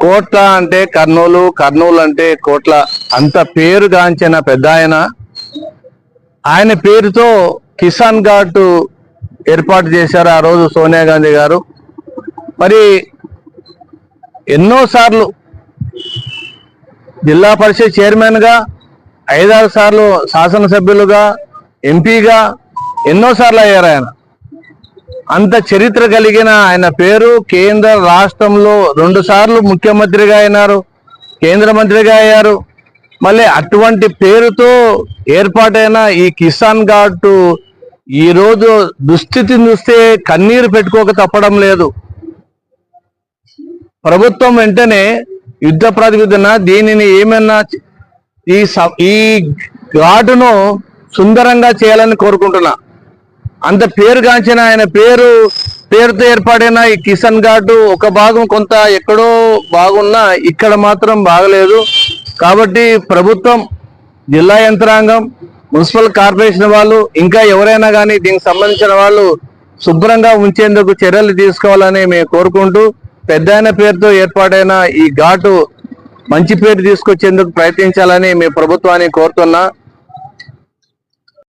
కోట్ల అంటే కర్నూలు కర్నూలు అంటే కోట్ల. అంత పేరుగాంచిన పెద్ద ఆయన. ఆయన పేరుతో కిసాన్ గార్డు ఏర్పాటు చేశారు ఆ రోజు సోనియా గాంధీ గారు. మరి ఎన్నోసార్లు జిల్లా పరిషత్ చైర్మన్గా ఐదారు సార్లు శాసనసభ్యులుగా ఎంపీగా ఎన్నో సార్లు అయ్యారు ఆయన. అంత చరిత్ర కలిగిన ఆయన పేరు కేంద్ర రాష్ట్రంలో రెండు సార్లు ముఖ్యమంత్రిగా అయినారు కేంద్ర మంత్రిగా అయ్యారు. మళ్ళీ అటువంటి పేరుతో ఏర్పాటైన ఈ కిసాన్ ఘాట్ ఈ రోజు దుస్థితిని చూస్తే కన్నీరు పెట్టుకోక తప్పడం లేదు. ప్రభుత్వం వెంటనే యుద్ధ ప్రాతిపదికన దీనిని ఏమైనా ఈ స- ఈ ఘాటును సుందరంగా చేయాలని కోరుకుంటున్నా. అంత పేరుగాంచిన ఆయన పేరు పేరుతో ఏర్పడిన ఈ కిసాన్ ఘాటు ఒక భాగం కొంత ఎక్కడో బాగున్నా ఇక్కడ మాత్రం బాగలేదు. కాబట్టి ప్రభుత్వం జిల్లా యంత్రాంగం మున్సిపల్ కార్పొరేషన్ వాళ్ళు ఇంకా ఎవరైనా కానీ దీనికి సంబంధించిన వాళ్ళు శుభ్రంగా ఉంచేందుకు చర్యలు తీసుకోవాలని మేము కోరుకుంటూ పెద్ద పేరుతో ఏర్పాటైన ఈ ఘాటు మంచి పేరు తీసుకొచ్చేందుకు ప్రయత్నించాలని మేము ప్రభుత్వాన్ని కోరుతున్నా.